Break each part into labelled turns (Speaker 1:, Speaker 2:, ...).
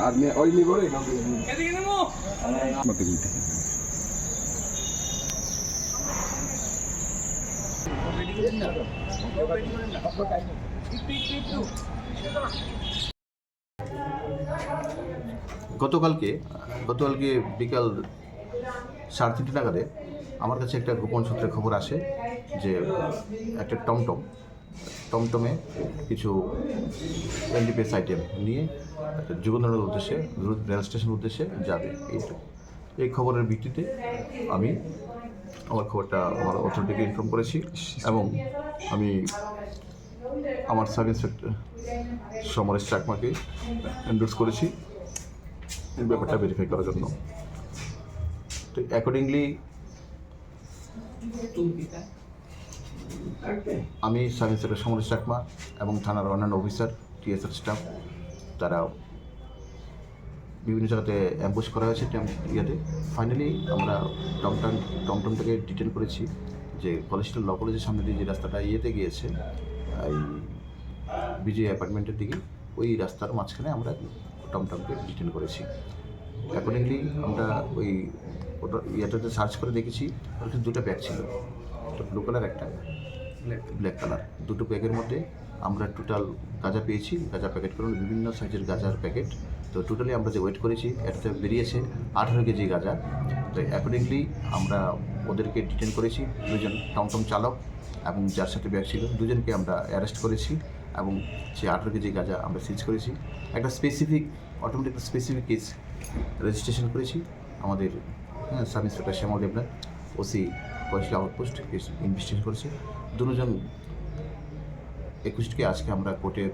Speaker 1: আর ওই নিবো রে।
Speaker 2: গতকালকে গতকালকে বিকাল সাড়ে তিনটে নাগাদে আমার কাছে একটা গোপন সূত্রে খবর আসে যে একটা টমটম টমটমে কিছু এনডিপিএস আইটেম নিয়ে যুগনগরের উদ্দেশ্যে রেল স্টেশনের উদ্দেশ্যে যাবে। এই এই খবরের ভিত্তিতে আমি আমার খবরটা আমার অথরিটিকে ইনফর্ম করেছি এবং আমি আমার সাব ইন্সপেক্টর সমরেশ চাকমাকে এন্ডোর্স করেছি এই ব্যাপারটা ভেরিফাই করার জন্য। তো অ্যাকর্ডিংলি আমি সাব ইন্সপেক্টর সমরেশ চাকমা এবং থানার অন্যান্য অফিসার টিএসআর স্টাফ, তারা বিভিন্ন জায়গাতে অ্যাম্বুশ করা হয়েছে ইয়েতে। ফাইনালি আমরা টমটম, টমটমটাকে ডিটেল করেছি যে কলেজটা ল কলেজের সামনে দিয়ে যে রাস্তাটা ইয়েতে গিয়েছে, এই বিজয় অ্যাপার্টমেন্টের দিকে, ওই রাস্তার মাঝখানে আমরা টমটমকে ডিটেন করেছি। অ্যাকর্ডিংলি আমরা ওই ওটা ইয়েটাতে সার্চ করে দেখেছি কাছে দুটো ব্যাগ ছিল। একটা ব্লু কালার একটা। ব্ল্যাক কালার দুটো ব্যাগের মধ্যে আমরা টোটাল গাঁজা পেয়েছি। গাঁজা প্যাকেট করে বিভিন্ন সাইজের গাঁজার প্যাকেট তো টোটালি আমরা যে ওয়েট করেছি এটাতে বেরিয়েছে আঠারো কেজি গাঁজা। তো অ্যাকর্ডিংলি আমরা ওদেরকে ডিটেন করেছি। দুজন টমটম চালক এবং যার সাথে ব্যাগ ছিল দুজনকে আমরা অ্যারেস্ট করেছি এবং সে আঠারো কেজি গাঁজা আমরা সিজ করেছি। একটা specific automatic specific case registration করেছি। আমাদের হ্যাঁ sub inspector Shyamal Debnath OC পয়সা আউটপোস্ট কেস ইনভেস্টিগেশন করেছে। দুজন একুশকে আজকে আমরা কোর্টে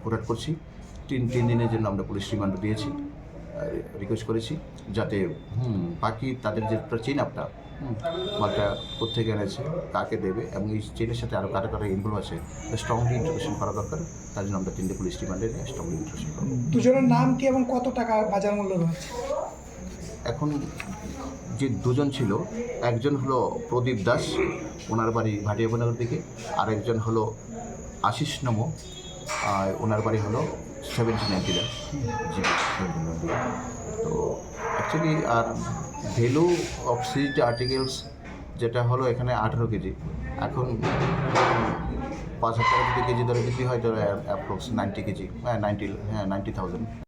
Speaker 2: ফোরাট করছি। তিন তিন দিনের জন্য আমরা পুলিশ রিমান্ড দিয়েছি রিকোয়েস্ট করেছি যাতে বাকি তাদের যে চেন আপটা মালটা কোথেকে এনেছে, কাকে দেবে এবং এই চেনের সাথে আরও কারা কারা ইনভলভ আছে স্ট্রংলি ইন্টারভেশন করা দরকার। তার জন্য আমরা তিনটে পুলিশ রিমান্ডে স্ট্রংলি ইন্টারভেশন করব।
Speaker 3: দুজনের নাম কি এবং কত টাকা বাজার মূল্য রয়েছে?
Speaker 2: এখন যে দুজন ছিল একজন হলো প্রদীপ দাস ওনার বাড়ি ভাটিয়াবনগর দিকে আর একজন হলো আশিস নম আর ওনার বাড়ি হলো সেভেন্টি নাইনটিরা জি তো অ্যাকচুয়ালি আর ভ্যালু অফ সিজ আর্টিকেলস যেটা হলো এখানে আঠেরো কেজি। এখন পাঁচ হাজার টাকা যদি কেজি ধরে বিক্রি হয় তো অ্যাপ্রক্স নাইনটি কেজি হ্যাঁ নাইনটি হ্যাঁ নাইনটি থাউজেন্ড